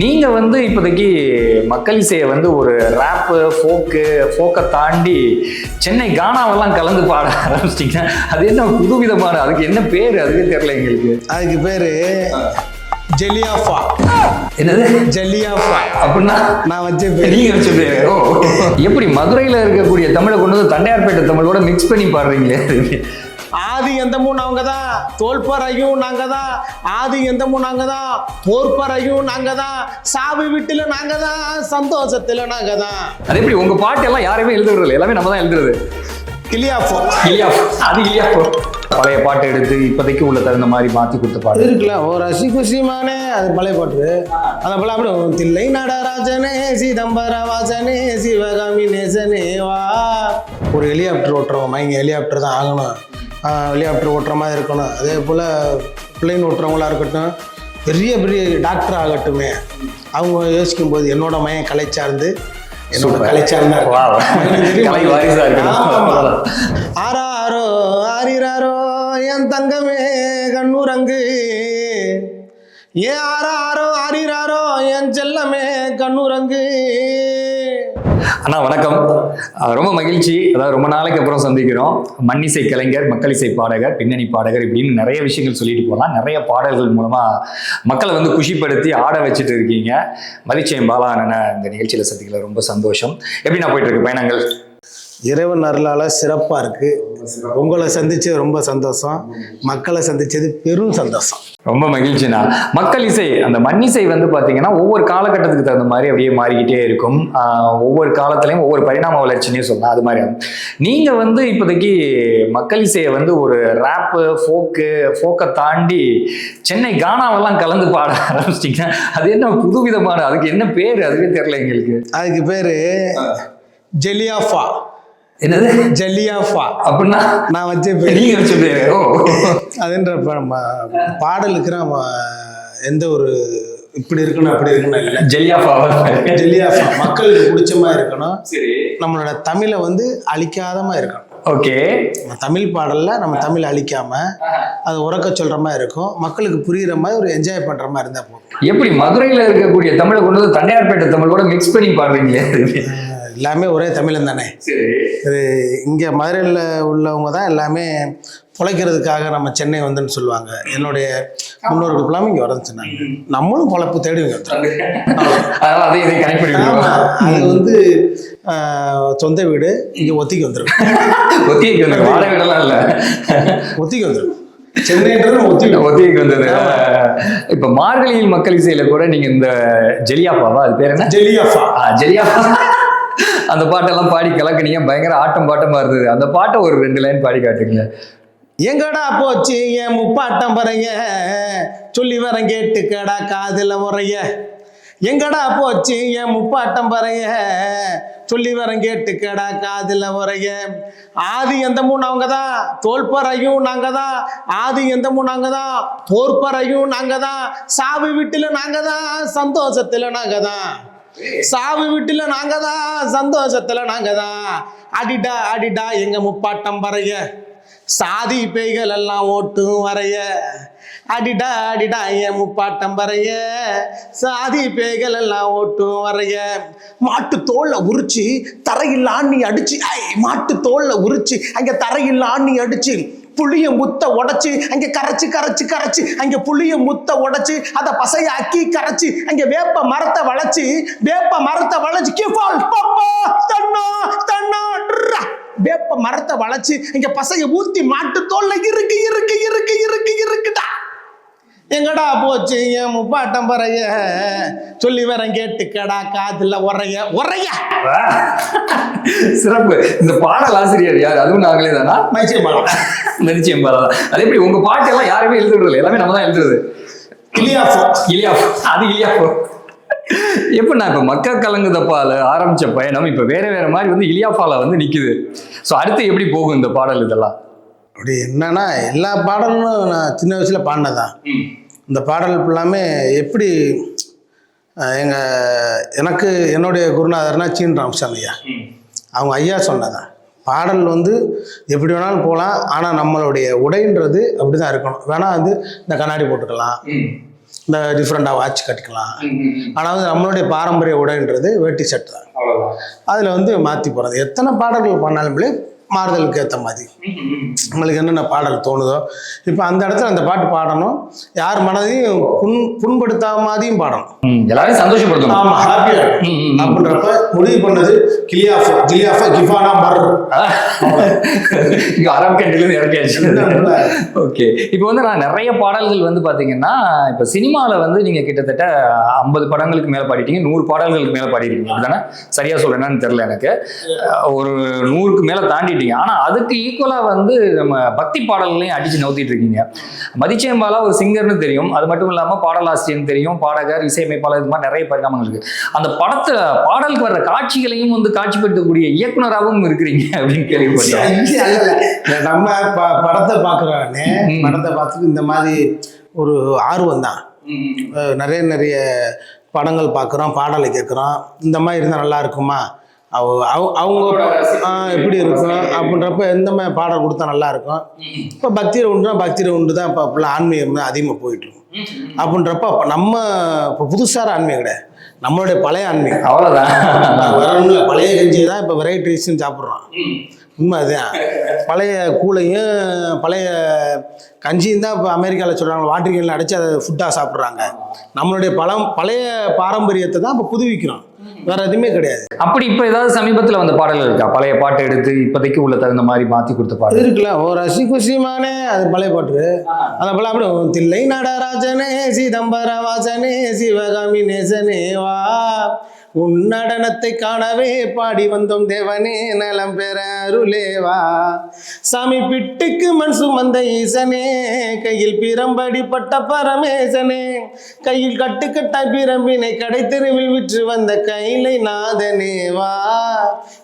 நீங்க வந்து இப்போதைக்கு மக்கள் இசையை வந்து ஒரு ரேப்பு ஃபோக்கு ஃபோக்கை தாண்டி சென்னை கானாவெல்லாம் கலந்து பாட ஆரம்பிச்சிட்டீங்க. அது என்ன புதுவிதமான அதுக்கு என்ன பேர்? அதுவே தெரியல எங்களுக்கு. அதுக்கு பேரு ஜெலியாஃபா என்னது? ஜெலியாஃபா அப்படின்னா நான் வச்ச பேரு. நீங்க வச்ச பேரு. எப்படி மதுரையில இருக்கக்கூடிய தமிழை கொண்டு வந்து தண்டையார்பேட்டை தமிழோட மிக்ஸ் பண்ணி பாடுறீங்களே? ஆதி எந்தமும் நாங்க தான் தோல்பறையும் நாங்க தான் ஆதி எந்தமும் நாங்க தான் போர்ப்பறையும் நாங்க தான் சாவு வீட்டுல நாங்க தான் சந்தோஷத்துல நாங்க தான் அது எப்படி? உங்க பாட்டு எல்லாம் யாருமே எழுதுறது இல்லை எல்லாமே நம்ம தான் எழுதுறது. கிளியாஃபோ இல்லையா அது இல்லையா பழைய பாட்டு எடுத்து இப்போதைக்கு உள்ள தகுந்த மாதிரி மாத்தி கொடுத்த பாட்டு. இருக்குல்ல ஓ ரசி குசிமானே அது பழைய பாட்டு. அந்த பழைய அப்படி தில்லை நடராஜனே சிதம்பர வாசனே சிவகாமி நேசனே வா. ஒரு ஹெலிகாப்டர் ஓட்டுறவங்க இங்கே ஹெலிகாப்டர் தான் ஆகணும். ஹெலிகாப்டர் ஓட்டுற மாதிரி இருக்கணும். அதே போல் பிளெயின் ஓட்டுறவங்களா இருக்கட்டும் பெரிய பெரிய டாக்டர் ஆகட்டுமே. அவங்க யோசிக்கும் போது என்னோட மையம் கலை சார்ந்து என்னோட. கலை சார்ந்தா. ஆராரோ ஆரிராரோ என் தங்கமே கண்ணுரங்கு. ஏன் ஆராரோ ஆரிராரோ என் செல்லமே கண்ணுரங்கு. அண்ணா வணக்கம். ரொம்ப மகிழ்ச்சி. அதாவது ரொம்ப நாளைக்கு அப்புறம் சந்திக்கிறோம். மண்ணிசை கலைஞர் மக்கள் இசை பாடகர் பின்னணி பாடகர் இப்படின்னு நிறைய விஷயங்கள் சொல்லிட்டு போகலாம். நிறைய பாடல்கள் மூலமா மக்களை வந்து குஷிப்படுத்தி ஆட வச்சுட்டு இருக்கீங்க. மதிச்சயம் பாலா அண்ணனை இந்த நிகழ்ச்சியில் சந்திக்கல. ரொம்ப சந்தோஷம். எப்படி நான் போயிட்டு இருக்கு பயணங்கள்? இறைவன் அருளால சிறப்பாக இருக்கு. உங்களை சந்திச்சது ரொம்ப சந்தோஷம். மக்களை சந்திச்சது பெரும் சந்தோஷம். ரொம்ப மகிழ்ச்சிண்ணா. மக்கள் இசை அந்த மண்ணிசை வந்து பார்த்தீங்கன்னா ஒவ்வொரு காலகட்டத்துக்கு தகுந்த மாதிரி அப்படியே மாறிக்கிட்டே இருக்கும். ஒவ்வொரு காலத்துலையும் ஒவ்வொரு பரிணாம வளர்ச்சினே சொல்லலாம் அது மாதிரி நீங்க வந்து இப்போதைக்கு மக்கள் இசையை வந்து ஒரு ரேப்பு ஃபோக்கு ஃபோக்கை தாண்டி சென்னை கானாவெல்லாம் கலந்து பாட ஆரம்பிச்சிட்டீங்க அது என்ன புதுவிதமான அதுக்கு என்ன பேர் அதுவே தெரியல எங்களுக்கு. அதுக்கு பேரு ஜெலியாஃபா. என்னது? ஜெலியாஃபா அப்படின்னா நான் வச்ச பேரு. நீங்க வச்ச பேரு. ஓ. அதுன்ற பாடலுக்கு நம்ம எந்த ஒரு இப்படி இருக்கணும் அப்படி இருக்கணும் இல்லை. ஜெல்லியாஃபாவா ஜெலியாஃபா மக்களுக்கு பிடிச்ச மாதிரி இருக்கணும். சரி. நம்மளோட தமிழை வந்து அழிக்காதமா இருக்கணும். ஓகே. நம்ம தமிழ் பாடல்ல நம்ம தமிழ் அழிக்காம அது உறக்க சொல்ற மாதிரி இருக்கும். மக்களுக்கு புரியுற மாதிரி ஒரு என்ஜாய் பண்ற மாதிரி இருந்தா போதும். எப்படி மதுரையில இருக்கக்கூடிய தமிழை கொண்டு வந்து தண்டையார்பேட்டை தமிழோட மிக்ஸ் பண்ணி பாடுறீங்களே எல்லாமே ஒரே தமிழன் தானே? இது இங்கே மதுரையில் உள்ளவங்க தான் எல்லாமே பிழைக்கிறதுக்காக நம்ம சென்னை வந்துன்னு சொல்லுவாங்க. என்னுடைய முன்னோர்கள் இங்கே சொன்னாங்க. நம்மளும் பொழப்பு தேடி அதை வந்து சொந்த வீடு இங்கே ஒத்திக்கு வந்துடும் ஒத்திகைக்கு வந்து வாடகை வீடெல்லாம் இல்ல. ஒத்திக்கு வந்துடும் சென்னைன்றது ஒத்தி ஒத்திகைக்கு வந்தது. இப்ப மார்கழியில் மக்கள் இசையில கூட நீங்க இந்த ஜெலியாப்பாவா? அது பேர் என்ன? ஜெலியாஃபா ஆ, ஜெலியாப்பா. அந்த பாட்டெல்லாம் பாடி கலக்குனீங்க பயங்கர ஆட்டம் பாட்டமா இருந்தது. அந்த பாட்டை ஒரு ரெண்டு லைன் பாடி காட்டுங்க. எங்கடா போச்சு என் முப்பாட்டம் பறைய சொல்லி வரேன் கேட்டுக்கடா காதில் முறைய. எங்கடா போச்சு என் முப்பாட்டம் பறைய சொல்லி வரேன் கேட்டுக்கடா காதில் முறைய. ஆதி எந்த அவங்க தான் தோல்பறையும் நாங்க தான் ஆதி எந்த நாங்க தான் தோற்பறையும் நாங்க தான் சாவு வீட்டுல நாங்க தான் சந்தோஷத்துல நாங்க தான் சாவு வீட்டுல நாங்க தான் சந்தோஷத்துல நாங்க தான் அடிடா அடிடா எங்க முப்பாட்டம் பறைய. சாதி பேய்கள் எல்லாம் ஓட்டும் வரைய. அடிடா அடிடா என் முப்பாட்டம் வரைய சாதி பேய்கள் எல்லாம் ஓட்டும் வரைய. மாட்டு தோல்ல உரிச்சு தரையில் ஆண்ணி அடிச்சு ஐ மாட்டு தோல்ல உரிச்சு அங்க தரையில் ஆண்ணி அடிச்சு புளிய முத்த உடைச்சு அங்க கரைச்சு கரைச்சு கரைச்சு அங்க புளிய முத்த உடைச்சு அதை பசையாக்கி கரைச்சு அங்க வேப்ப மரத்தை வளைச்சு வேப்ப மரத்தை வளைச்சு கிஃபால் பப்பா தன்னா தன்னா வேப்ப மரத்தை வளைச்சு இங்க பசைய ஊத்தி மாட்டு தோல்ல இருக்கு இருக்கு இருக்கு இருக்கு இருக்குடா. எங்கடா போச்சு? என் முப்பாட்டம் பறைய. சொல்லி வரேன் கேட்டுக்கடா காதுல உரைய உரைய சிறப்பு. இந்த பாடல் ஆசிரியர் யார்? அதுவும் நாங்களே தானா? நடிச்சேன் பாலா அதே எப்படி உங்க பாட்டு எல்லாம் யாருமே எழுதுறது எல்லாமே நம்ம தான் எழுதுறது. கிளியாஃபோ இலியாஃப் அது இலியாஃப் எப்படின்னா இப்போ மக்கா கலங்குதப்பால ஆரம்பிச்ச பயணம் இப்போ வேற வேற மாதிரி வந்து இலியாஃபால வந்து நிக்குது. ஸோ அடுத்து எப்படி போகும் இந்த பாடல் இதெல்லாம்? அப்படி என்னன்னா எல்லா பாடலும் நான் சின்ன வயசுல பாடினதான் இந்த பாடல் ஃபுல்லாமே எப்படி அஹ், எங்க எனக்கு என்னுடைய குருநாதர்னா சீன் ராமசாமி ஐயா. அவங்க ஐயா சொன்னதான் பாடல் வந்து எப்படி வேணாலும் போகலாம் ஆனால் நம்மளுடைய உடைன்றது அப்படி தான் இருக்கணும். வேணா வந்து இந்த கண்ணாடி போட்டுக்கலாம் இந்த டிஃப்ரெண்ட்டாக வாட்ச் கட்டிக்கலாம். ஆனால் வந்து நம்மளுடைய பாரம்பரிய உடைன்றது வேட்டி சட்டை தான் அதில் வந்து மாற்றி போகிறது எத்தனை பாடல்கள் பண்ணாலுமே மாறுதலுக்கு ஏற்ற மாதிரி. நம்மளுக்கு என்னென்ன பாடல் தோணுதோ. இப்போ அந்த இடத்துல அந்த பாட்டு பாடணும். யார் மனதையும் புண் புண்படுத்தாத மாதிரியும் பாடணும் எல்லாரையும் சந்தோஷப்படுத்தணும். ஆமாம் ம். அப்படின்றப்ப முடிவு பண்ணது கிளியாஃபா கிளியாஃபா கிஃபானா மர் இங்க அரபு கண்ட்ரிலேருந்து இறக்கியாச்சு ஓகே. இப்போ வந்து நான் நிறைய பாடல்கள் வந்து பாத்தீங்கன்னா இப்போ சினிமாவில் வந்து நீங்க கிட்டத்தட்ட ஐம்பது படங்களுக்கு மேலே பாடிட்டீங்க நூறு பாடல்களுக்கு மேலே பாடிட்டீங்க அப்படிதானே? சரியா சொல்றேன்னு தெரியல எனக்கு. ஒரு நூறுக்கு மேலே தாண்டிட்டீங்க. ஆனா அதுக்கு ஈக்குவலா வந்து நம்ம பக்தி பாடல்களையும் அடிச்சு நவுத்திட்டு இருக்கீங்க. மதிச்சேம்பாலா ஒரு சிங்கர்னு தெரியும். அது மட்டும் இல்லாம பாடலாசிரியர்னு தெரியும் பாடகர் இசையமைப்பாளர் இது மாதிரி நிறைய பரிணாமங்கள் இருக்கு. அந்த படத்துல பாடலுக்கு வர்ற காட்சிகளையும் வந்து காட்சிப்படுத்தக்கூடிய இயக்குனராகவும் இருக்கிறீங்க அப்படின்னு கேள்விப்பட்டேன். நம்ம படத்தை பார்க்குறோன்னே ம். படத்தை பார்த்துட்டு இந்த மாதிரி ஒரு ஆர்வம் தான். நிறைய நிறைய படங்கள் பார்க்குறோம் பாடலை கேட்குறோம். இந்த மாதிரி இருந்தால் நல்லா இருக்குமா? அவ அவ- அவங்க எப்படி இருக்கும் அப்படின்றப்ப எந்த மாதிரி பாடல் கொடுத்தா நல்லா இருக்கும் இப்போ பக்தியில் உண்டுனா பக்தியில் உண்டு தான் இப்போ அப்படிலாம் ஆன்மீகம் தான் அதிகமாக போயிட்டு இருக்கும் அப்படின்றப்ப அப்போ நம்ம இப்போ புதுசார ஆன்மீகம் கிடையாது. நம்மளுடைய பழைய ஆன்மீகம். அவ்வளவுதான். வரணும்ல பழைய கஞ்சி தான் இப்போ வெரைட்டி சாப்பிட்றோம். உண்மை அதுதான். பழைய கூழையும் பழைய கஞ்சியும் தான் இப்போ அமெரிக்காவில் சொல்கிறாங்க வாட்டர் கேனில் அடைச்சி அதை ஃபுட்டாக சாப்பிட்றாங்க. நம்மளுடைய பழம் பழைய பாரம்பரியத்தை தான் இப்போ புதுவிக்கிறோம் வேற எதுவுமே கிடையாது. அப்படி இப்ப ஏதாவது சமீபத்துல வந்த பாடல்கள் இருக்கா? பழைய பாட்டு எடுத்து இப்போதைக்கு உள்ள தகுந்த மாதிரி மாத்தி கொடுத்த பாடல். இருக்குல்ல ஓ ரசி குசிமானே அது பழைய பாட்டு. அந்த பழைய அப்படி தில்லை நடராஜனே சிதம்பர வாசனே சிவகாமி நேசனே வா. உன் நடனத்தை காணவே பாடி வந்தோம் தேவனே நலம் பெற அருளேவா. சாமி பிட்டுக்கு மண் சுமந்த ஈசனே கையில் பிரம்படி பட்ட பரமேசனே கையில் கட்டுக்கட்டாய் பிரம்பினை கடை தெருவில் விற்று வந்த கைலை நாதனே வா.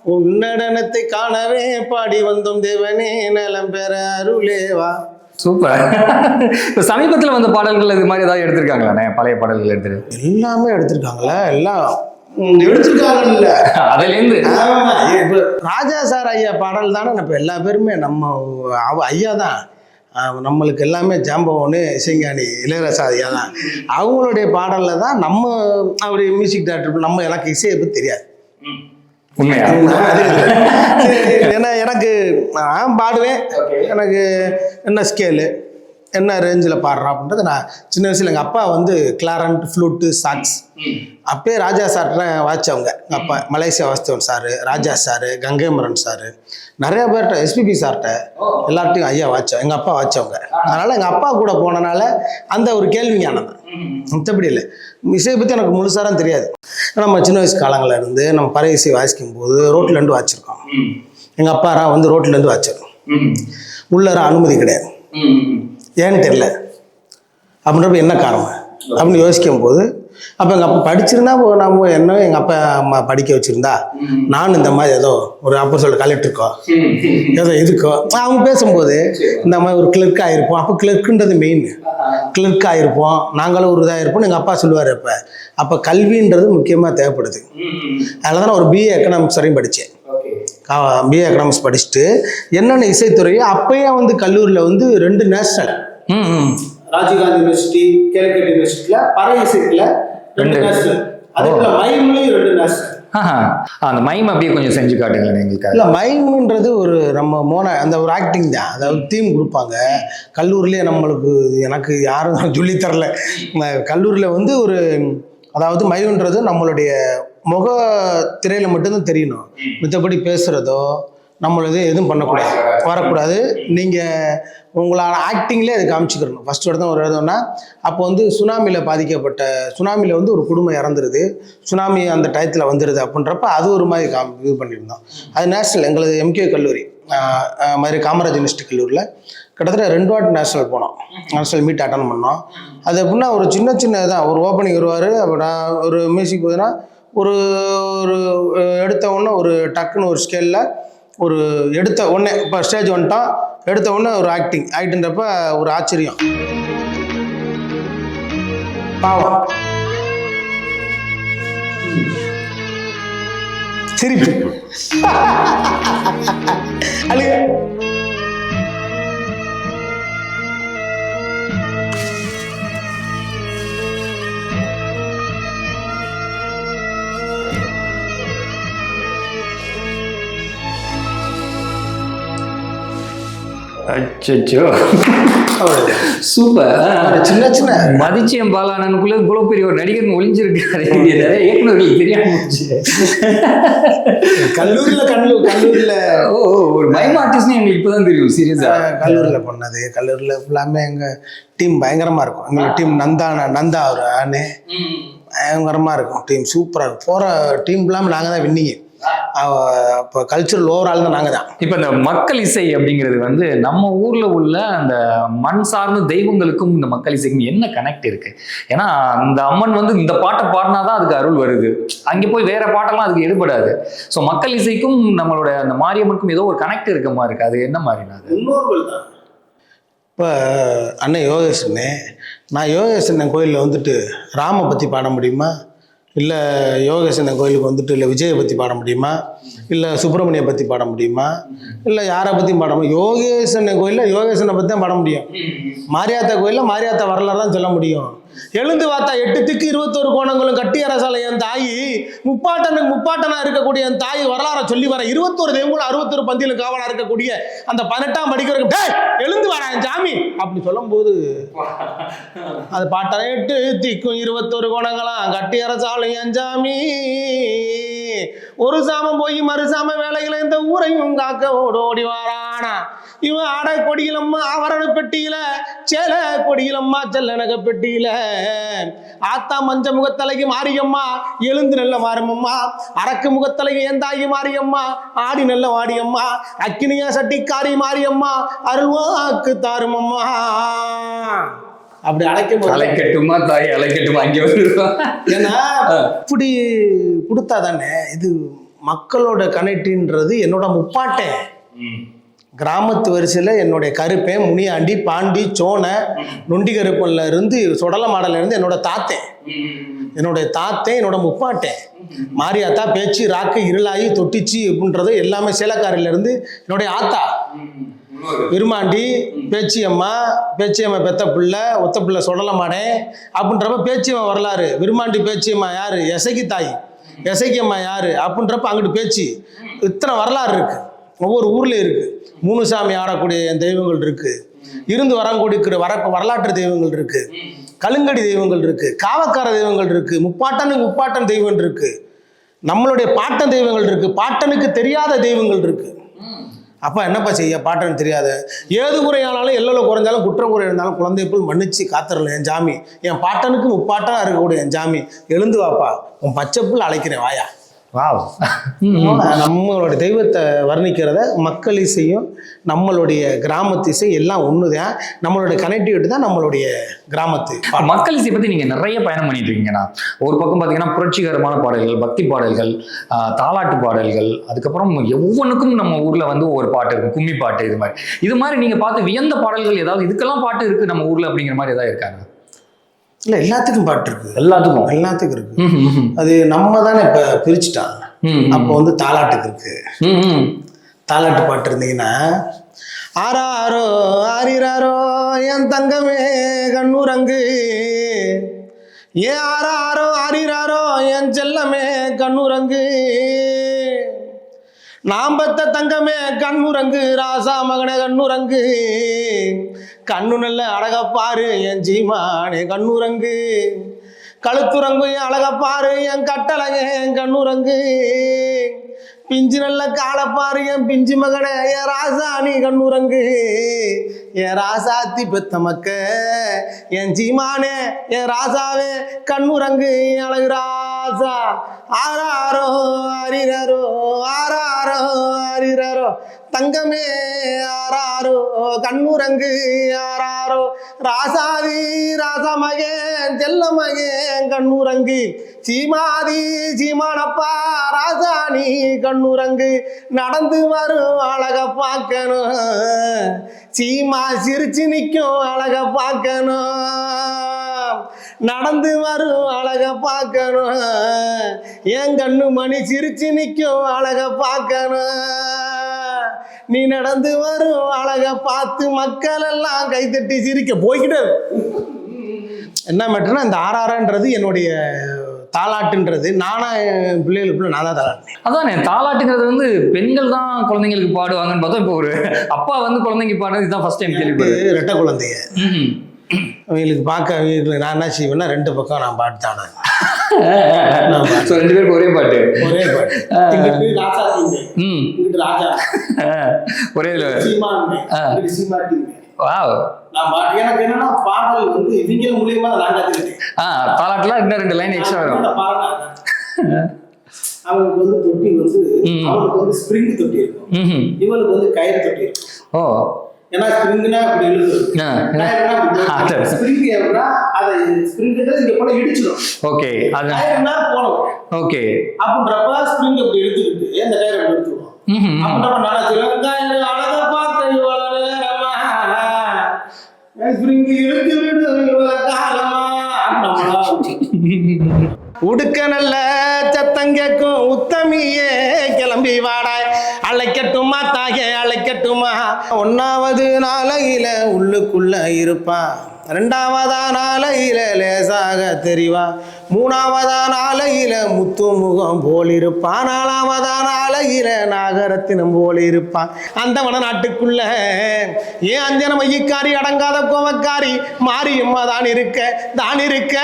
உன் நடனத்தை காணவே பாடி வந்தோம் தேவனே நலம் பெற அருளேவா. சூப்பர். இப்ப சமீபத்துல வந்த பாடல்கள் இது மாதிரி ஏதாவது எடுத்திருக்காங்களாண்ணே? பழைய பாடல்கள் எடுத்துட்டு. எல்லாமே எடுத்திருக்காங்களா எல்லாம். எடுத்திருக்காங்கல்ல அதுல இருந்து ஆமா, இப்ப ராஜா சார் ஐயா பாடல் தானே? இப்போ எல்லா பேருமே நம்ம அவ ஐயா தான். நம்மளுக்கு எல்லாமே ஜாம்பவனு இசைஞானி இளையராஜா ஐயா தான். அவங்களுடைய பாடலில் தான் நம்ம அப்படி மியூசிக் டைரக்டர் நம்ம எனக்கு இசையை பற்றி தெரியாது. உண்மையா? ஏன்னா எனக்கு நான் பாடுவேன். எனக்கு என்ன ஸ்கேலு என்ன ரேஞ்சில் பாடுறான் அப்படின்றது நான் சின்ன வயசில் எங்கள் அப்பா வந்து கிளாரண்ட் ஃப்ளூட்டு சாக்ஸ் அப்பயே ராஜா சார்ட்ட வாச்சவங்க எங்கள் அப்பா Malaysia Vasudevan sir Raja sir Gangai Amaran sir நிறைய பேர்கிட்ட எஸ்பிபி சார்கிட்ட எல்லார்ட்டையும் ஐயா வாச்சோம் எங்கள் அப்பா வாச்சவங்க அதனால் எங்கள் அப்பா கூட போனனால அந்த ஒரு கேள்வி ஞானம் தான். மற்றபடி இல்லை. இசையை பற்றி எனக்கு முழுசாரம் தெரியாது. நம்ம சின்ன வயசு காலங்களில் இருந்து நம்ம பறைய இசை வாசிக்கும் போது ரோட்ல இருந்து வாச்சிருக்கோம். எங்கள் அப்பாரா வந்து ரோட்ல இருந்து வாச்சிருக்கோம். உள்ளர அனுமதி கிடையாது. ஏன்னு தெரியல. அப்படின்றப்ப என்ன காரணம்? அப்படின்னு யோசிக்கும் போது அப்போ எங்கள் அப்பா படிச்சிருந்தா நம்ம என்ன எங்கள் அப்பா அம்மா படிக்க வச்சுருந்தா நான் இந்த மாதிரி ஏதோ ஒரு அப்போ சொல்ல கலெக்டருக்கோ ஏதோ இதுக்கோ அவங்க பேசும்போது இந்த மாதிரி ஒரு கிளர்க் ஆகிருப்போம் அப்போ கிளர்க்குன்றது மெயின் கிளர்க் ஆகிருப்போம் நாங்களும் ஒரு இதாக இருப்போம் எங்கள் அப்பா சொல்லுவார் அப்போ. அப்போ கல்வின்றது முக்கியமாக தேவைப்படுது. அதில் தான் ஒரு பிஏ எக்கனாமிக்ஸ் வரையும் படித்தேன் பிஏ எக்கனாமிக்ஸ் படிச்சுட்டு என்னென்ன இசைத்துறையோ அப்பயே வந்து கல்லூரியில் வந்து ரெண்டு நேஷனல். ராஜீவ்காந்தி யூனிவர்சிட்டி கேலிக்கட் யூனிவர்சிட்டியில் பறை இசைத்தில் ரெண்டு. நேஷனல் அதே போல் மைம்லையும் ரெண்டு நேஷனல். அந்த மைம் அப்படியே கொஞ்சம் செஞ்சு காட்டுங்களேன் எங்களுக்கு இல்லை மைம்ன்றது ஒரு நம்ம மோன அந்த ஒரு ஆக்டிங் தான். அதாவது தீம் கொடுப்பாங்க. கல்லூரிலேயே நம்மளுக்கு எனக்கு யாரும் சொல்லித் தரல. கல்லூரியில் வந்து ஒரு அதாவது மைம்ன்றது நம்மளுடைய முக திரையில மட்டும்தான் தெரியணும். மித்தபடி பேசுகிறதோ நம்மளது எதுவும் பண்ணக்கூடாது. வரக்கூடாது. நீங்கள் உங்களோட ஆக்டிங்லேயே அது காமிச்சிக்கிறணும் ஃபஸ்ட் வருடம் ஒரு எழுதணும்னா அப்போ வந்து சுனாமியில் பாதிக்கப்பட்ட சுனாமியில் வந்து ஒரு குடும்பம் இறந்துருது. சுனாமி அந்த டயத்தில் வந்துடுது அப்படின்றப்ப அது ஒரு மாதிரி காம் இது பண்ணியிருந்தோம். அது நேஷனல் எங்களது எம்கே கல்லூரி மாதிரி காமராஜ் யூனிவர்சிட்டி கல்லூரியில் கிட்டத்தட்ட ரெண்டு வாட்டி நேஷனல் போனோம். நேஷனல் மீட் அட்டன் பண்ணோம். அது எப்படின்னா ஒரு சின்ன சின்ன தான் ஒரு ஓப்பனிங் வருவார் அப்புறம் ஒரு மியூசிக் போதுன்னா ஒரு ஒரு எடுத்த உடனே ஒரு டக்குன்னு ஒரு ஸ்கேலில் ஒரு எடுத்த உடனே இப்போ ஸ்டேஜ் வந்துட்டோம் எடுத்த உடனே ஒரு ஆக்டிங் ஆக்டின்றப்ப ஒரு ஆச்சரியம். பாவம். சிரிப்பு. அவ்வளவுதான். சூப்பர். சின்ன சின்ன. மதிச்சியம் பாலானனுக்குள்ள இவ்வளவு பெரிய ஒரு நடிகர் ஒளிஞ்சிருக்காரு. நிறைய இயக்குநர்களுக்கு தெரியாம கல்லூரியில கல்லூரி கல்லூரியில. ஓ ஒரு மைம் ஆர்டிஸ்ட்னு எங்களுக்கு இப்பதான் தெரியும் சீரியஸா அஹ், கல்லூரியில பண்ணது. கல்லூரியில ஃபுல்லாமே எங்க டீம் பயங்கரமா இருக்கும். எங்க டீம் நந்தா நந்தா ஒரு அண்ணே பயங்கரமா இருக்கும் டீம் சூப்பரா இருக்கும். போற டீம் ஃபுல்லாமே நாங்க தான் வின்னிங்க இப்போ கல்ச்சுரல் ஓவரால் தான் நாங்க தான் இப்ப இந்த மக்கள் இசை அப்படிங்கிறது வந்து நம்ம ஊர்ல உள்ள அந்த மண் சார்ந்த தெய்வங்களுக்கும் இந்த மக்கள் இசைக்கும் என்ன கனெக்ட் இருக்கு? ஏன்னா அந்த அம்மன் வந்து இந்த பாட்டை பாடினாதான் அதுக்கு அருள் வருது. அங்கே போய் வேற பாட்டெல்லாம் அதுக்கு எடுபடாது. ஸோ மக்கள் இசைக்கும் நம்மளோட அந்த மாரியம்மனுக்கும் ஏதோ ஒரு கனெக்ட் இருக்க மாதிரி இருக்கு. அது என்ன மாதிரினா அது? முன்னோர்கள் தான். இப்போ அண்ணன் யோகேஷனே நான் யோகேஷன் கோயிலில் வந்துட்டு ராம பற்றி பாட முடியுமா? இல்லை யோகேஷன் கோயிலுக்கு வந்துட்டு இல்லை விஜயை பற்றி பாட முடியுமா? இல்லை சுப்பிரமணியை பற்றி பாட முடியுமா? இல்லை யாரை பற்றியும் பாட முடியும்? யோகேசன கோயிலில் யோகேசனை பற்றி தான் பாட முடியும். மாரியாத்தா கோயிலில் மாரியாத்தா வரலாறு தான் சொல்ல முடியும். எழுந்து பார்த்தா எட்டு திக்கு இருபத்தோரு கோணங்களும் கட்டி அரசாலை என் தாயி முப்பாட்டனுக்கு முப்பாட்டனா இருக்கக்கூடிய என் தாய் வரலாறை சொல்லி வர இருபத்தோரு தெய்வங்களும் அறுபத்தொரு பந்தியிலும் காவலாக இருக்கக்கூடிய அந்த பதினெட்டாம் படிக்கிறவங்க என் சாமி அப்படி சொல்லும்போது அது பாட்டனை எட்டு திக்கும் இருபத்தொரு குணங்களாம் கட்டி அரசாலும் என் சாமி ஒரு சாமம் போய் மறு சாம வேலைகளை இந்த ஊரையும் காக்க ஓடோடி வாரானா. இவன் ஆடை கொடியிலம்மா ஆவரண பெட்டியில சேல கொடியிலம்மா செல்லனக பெட்டியில. ஆத்தா மஞ்ச முகத்தலைக்கு மாரியம்மா எழுந்து நல்ல மாரியம்மா அரக்கு முகத்தலைக்கு ஏந்தாகி மாரியம்மா ஆடி நல்ல வாடியம்மா. அக்கினியா சட்டிக்காரி மாரியம்மா அருள்வாக்கு தாருமம்மா. அப்படி அழைக்கும் போது அலைக்கட்டுமா தாய் அலைக்கட்டுமா? அங்கே வந்துருவான் ஏன்னா இப்படி கொடுத்தா தானே இது மக்களோட கனெக்டின்றது என்னோட முப்பாட்டேன் கிராமத்து வரிசையில் என்னுடைய கருப்பேன் முனியாண்டி பாண்டி சோனை நொண்டி கருப்பன்ல இருந்து சுடல மாடல இருந்து என்னோட தாத்தேன் என்னுடைய தாத்தேன் என்னோட முப்பாட்டேன் மாரியாத்தா பேச்சு ராக்கு இருளாயி தொட்டிச்சு அப்படின்றது எல்லாமே சேலக்காரில இருந்து என்னுடைய ஆத்தா. விருமாண்டி பேச்சியம்மா பேச்சியம்மா பெத்த பிள்ளை ஒத்த பிள்ளை சுடலமாடேன் அப்படின்றப்ப பேச்சியம்மா வரலாறு. விருமாண்டி பேச்சியம்மா யாரு? எசைக்கு தாய் எசைக்கியம்மா யாரு? அப்படின்றப்ப அங்கிட்டு பேச்சு. இத்தனை வரலாறு இருக்கு. ஒவ்வொரு ஊர்லயும் இருக்கு. மூணு சாமி ஆடக்கூடிய தெய்வங்கள் இருக்கு. இருந்து வரக்கூடிக்கிற வர வரலாற்று தெய்வங்கள் இருக்கு. கலுங்கடி தெய்வங்கள் இருக்கு. காவக்கார தெய்வங்கள் இருக்கு. முப்பாட்டனுக்கு முப்பாட்டன் தெய்வம் இருக்கு. நம்மளுடைய பாட்டன் தெய்வங்கள் இருக்கு. பாட்டனுக்கு தெரியாத தெய்வங்கள் இருக்கு. அப்பா என்னப்பா செய்ய? பாட்டன் தெரியாத. ஏது குறையானாலும் எல்லையில் குறைஞ்சாலும் குற்றம் குறை இருந்தாலும் குழந்தை போல் மன்னிச்சு காத்துறல என் ஜாமி. என் பாட்டனுக்கு முப்பாட்டனா இருக்கக்கூடிய என் ஜாமி. எழுந்து வாப்பா. உன் பச்சை புல் அழைக்கிறேன் வாயா. வாவ். நம்மளோட தெய்வத்தை வர்ணிக்கிறத மக்கள் இசையும் நம்மளுடைய கிராமத்து இசை எல்லாம் ஒண்ணுதான். நம்மளுடைய கனெக்டிவிட்டி தான் நம்மளுடைய கிராமத்து. மக்கள் இசை பத்தி நீங்க நிறைய பயணம் பண்ணிட்டு இருக்கீங்கண்ணா. ஒரு பக்கம் பாத்தீங்கன்னா புரட்சிகரமான பாடல்கள் பக்தி பாடல்கள் தாலாட்டு பாடல்கள் அதுக்கப்புறம் ஒவ்வொன்றுக்கும் நம்ம ஊர்ல வந்து ஒரு பாட்டு இருக்கும் கும்மி பாட்டு இது மாதிரி. இது மாதிரி நீங்க பார்த்து வியந்த பாடல்கள் ஏதாவது இதுக்கெல்லாம் பாட்டு இருக்கு நம்ம ஊர்ல அப்படிங்கிற மாதிரி ஏதாவது இருக்காங்க? இல்ல எல்லாத்துக்கும் பாட்டு இருக்கு. எல்லாத்துக்கும். எல்லாத்துக்கும் இருக்கு. அது நம்ம தானே இப்ப ம். அப்போ வந்து தாலாட்டுக்கு இருக்கு. தாலாட்டு பாட்டு இருந்தீங்கன்னா ஆராரோ ஆரிராரோ என் தங்கமே கண்ணுரங்கு. ஏன் ஆராரோ ஆரிராரோ என் செல்லமே கண்ணுரங்கு. நாம் பெத்த தங்கமே கண்ணுரங்கு ராசா மகனே கண்ணுரங்கு. கண்ணு நல்ல அழகப்பாரு என் ஜீமானே கண்ணுரங்கு. கழுத்துரங்கு என் அழகப்பாரு என் கட்டழகே என் கண்ணுரங்கு. பிஞ்சு நல்ல காலப்பாரு என் பிஞ்சு மகனே என் ராசா நீ கண்ணுரங்கு. என் ராசாத்தி பெத்த மக்க என் ஜீமானே என் ராசாவே கண்ணுரங்கு அழகுரா. அழகு ராசா ஆராரோ அரிரரோ ஆராரோ அரிரரோ தங்கமே ஆராரோ கண்ணுரங்கு ஆராரோ ராசாதி ராசமகே செல்லமகே கண்ணுரங்கு சீமாதி சீமானப்பா ராசாணி கண்ணுரங்கு நடந்து வரும் அழக பார்க்கணும் சீமா சிரிச்சு நிற்கும் அழக பார்க்கணும் நடந்து வரும் அழக பார்க்கணும். என் கண்ணு மணி சிரிச்சு நிற்கும் அழக பார்க்கணும். நீ நடந்து வரும் அழக பார்த்து மக்கள் எல்லாம் கைத்தட்டி சிரிக்க போய்கிட்டே. என்ன மேட்டர்னா இந்த ஆர்ஆர்ன்றது என்னுடைய தாலாட்டுன்றது நானா என் பிள்ளைகளுக்குள்ள நான் தான் தாலாட்டினேன் அதானே தாலாட்டுங்கிறது வந்து பெண்கள் தான் குழந்தைங்களுக்கு பாடுவாங்கன்னு பார்த்தா இப்போ ஒரு அப்பா வந்து குழந்தைங்க பாடுறது இதுதான் ஃபர்ஸ்ட் டைம் இது ரெட்டை குழந்தைய அவங்களுக்கு பார்க்க அவங்களுக்கு நான் என்ன செய்வேன்னா ரெண்டு பக்கம் நான் பாட்டு So, ரெண்டு பேருக்கு ஒரே பாட்டு. ஒரே பாட்டு. ம். ராஜா. ஒரே எனக்கு என்னன்னா பாடல் வந்து இவங்க மூலியமா நான் கத்துக்கிட்டேன். ஆ தாலாட்டுல இன்னும் ரெண்டு லைன் எக்ஸ்ட்ரா வரும். அந்த பாடல் அவங்களுக்கு வந்து தொட்டி வந்து ம். அவங்களுக்கு வந்து ஸ்ப்ரிங் தொட்டி இருக்கும். ம்ஹும். இவளுக்கு வந்து கயிறு தொட்டி இருக்கும். ஓ. ஏன்னா ஸ்ப்ரிங்னா அப்படி எழுது ஆ, ஆ. ஸ்ப்ரிங் எப்படின்னா அதை ஸ்ப்ரிங்கிறது இங்க போல இடிச்சிடும் ஓகே அது கயிறுனா போனோம். ஓகே. அப்படின்றப்ப ஸ்ப்ரிங் அப்படி எடுத்துக்கிட்டு இந்த கயிறு அப்படி எடுத்துருவோம். அப்படின்றப்ப நானா அழகா பார்த்த நேரமா ஸ்ப்ரிங் இழுத்து விடு காலமா? உடுக்க நல்ல சத்தம் கேட்கும் உத்தமியே கிளம்பி வாடாய் அழைக்கட்டுமா தாயே அழைக்கட்டுமா? ஒன்னாவது நாளையில உள்ளுக்குள்ள இருப்பான் ரெண்டாவதா நாளையில லேசாக தெரிவா. மூணாவதா நாளையில முத்து முகம் போல் இருப்பான் நாலாவதா நாளையில நாகரத்தினம் போல் இருப்பான் அந்த நாட்டுக்குள்ள ஏன் அஞ்சன மையக்காரி அடங்காத கோவக்காரி மாரியம்மா தான் இருக்க தான் இருக்க.